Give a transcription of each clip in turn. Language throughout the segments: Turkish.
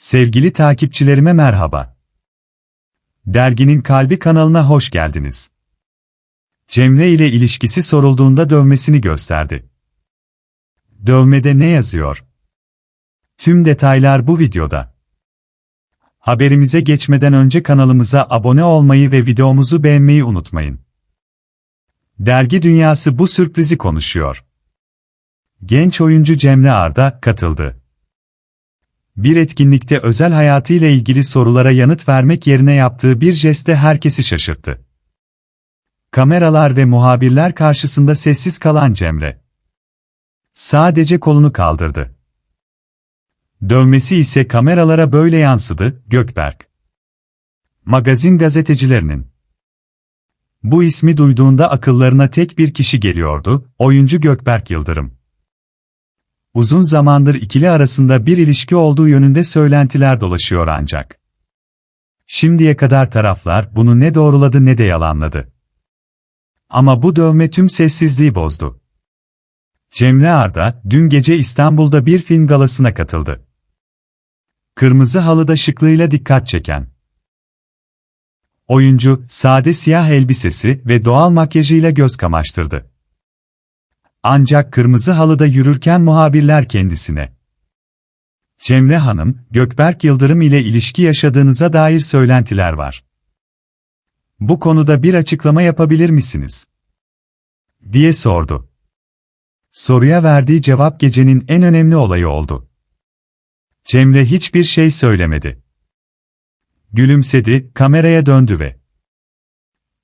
Sevgili takipçilerime merhaba. Derginin Kalbi kanalına hoş geldiniz. Cemre ile ilişkisi sorulduğunda dövmesini gösterdi. Dövmede ne yazıyor? Tüm detaylar bu videoda. Haberimize geçmeden önce kanalımıza abone olmayı ve videomuzu beğenmeyi unutmayın. Dergi dünyası bu sürprizi konuşuyor. Genç oyuncu Cemre Arda katıldı. Bir etkinlikte özel hayatıyla ilgili sorulara yanıt vermek yerine yaptığı bir jeste herkesi şaşırttı. Kameralar ve muhabirler karşısında sessiz kalan Cemre. Sadece kolunu kaldırdı. Dövmesi ise kameralara böyle yansıdı, Gökberk. Magazin gazetecilerinin. Bu ismi duyduğunda akıllarına tek bir kişi geliyordu, oyuncu Gökberk Yıldırım. Uzun zamandır ikili arasında bir ilişki olduğu yönünde söylentiler dolaşıyor ancak. Şimdiye kadar taraflar bunu ne doğruladı ne de yalanladı. Ama bu dövme tüm sessizliği bozdu. Cemre Arda, dün gece İstanbul'da bir film galasına katıldı. Kırmızı halıda şıklığıyla dikkat çeken. Oyuncu, sade siyah elbisesi ve doğal makyajıyla göz kamaştırdı. Ancak kırmızı halıda yürürken muhabirler kendisine. Cemre Hanım, Gökberk Yıldırım ile ilişki yaşadığınıza dair söylentiler var. Bu konuda bir açıklama yapabilir misiniz? diye sordu. Soruya verdiği cevap gecenin en önemli olayı oldu. Cemre hiçbir şey söylemedi. Gülümsedi, kameraya döndü ve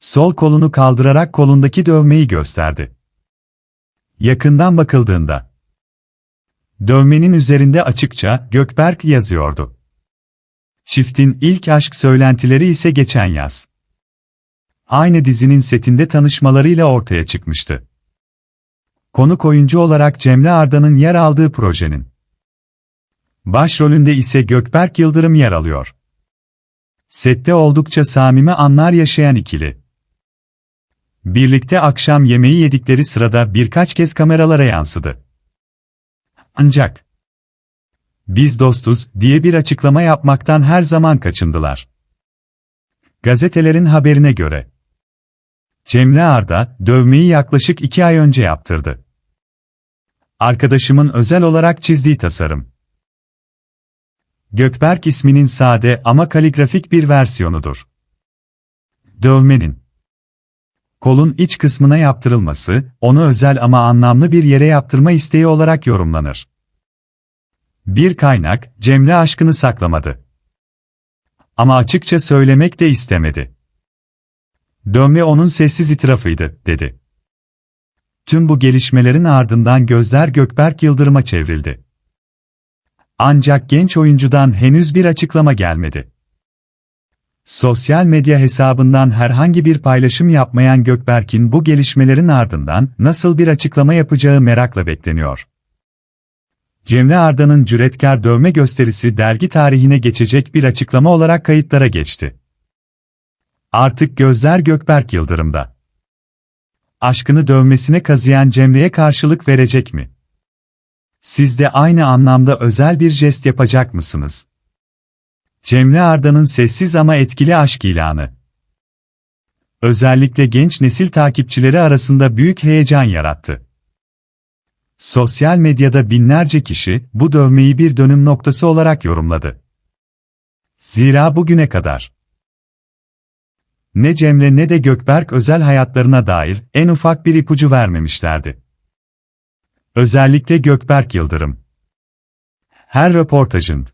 sol kolunu kaldırarak kolundaki dövmeyi gösterdi. Yakından bakıldığında dövmenin üzerinde açıkça Gökberk yazıyordu. Çiftin ilk aşk söylentileri ise geçen yaz. Aynı dizinin setinde tanışmalarıyla ortaya çıkmıştı. Konuk oyuncu olarak Cemre Arda'nın yer aldığı projenin başrolünde ise Gökberk Yıldırım yer alıyor. Sette oldukça samimi anlar yaşayan ikili. Birlikte akşam yemeği yedikleri sırada birkaç kez kameralara yansıdı. Ancak biz dostuz diye bir açıklama yapmaktan her zaman kaçındılar. Gazetelerin haberine göre Cemre Arda dövmeyi yaklaşık iki ay önce yaptırdı. Arkadaşımın özel olarak çizdiği tasarım. Gökberk isminin sade ama kaligrafik bir versiyonudur. Dövmenin kolun iç kısmına yaptırılması, onu özel ama anlamlı bir yere yaptırma isteği olarak yorumlanır. Bir kaynak, Cemre aşkını saklamadı. Ama açıkça söylemek de istemedi. Dönme onun sessiz itirafıydı, dedi. Tüm bu gelişmelerin ardından gözler Gökberk Yıldırım'a çevrildi. Ancak genç oyuncudan henüz bir açıklama gelmedi. Sosyal medya hesabından herhangi bir paylaşım yapmayan Gökberk'in bu gelişmelerin ardından nasıl bir açıklama yapacağı merakla bekleniyor. Cemre Arda'nın cüretkar dövme gösterisi dergi tarihine geçecek bir açıklama olarak kayıtlara geçti. Artık gözler Gökberk Yıldırım'da. Aşkını dövmesine kazıyan Cemre'ye karşılık verecek mi? Siz de aynı anlamda özel bir jest yapacak mısınız? Cemre Arda'nın sessiz ama etkili aşk ilanı. Özellikle genç nesil takipçileri arasında büyük heyecan yarattı. Sosyal medyada binlerce kişi bu dövmeyi bir dönüm noktası olarak yorumladı. Zira bugüne kadar ne Cemre ne de Gökberk özel hayatlarına dair en ufak bir ipucu vermemişlerdi. Özellikle Gökberk Yıldırım. Her röportajın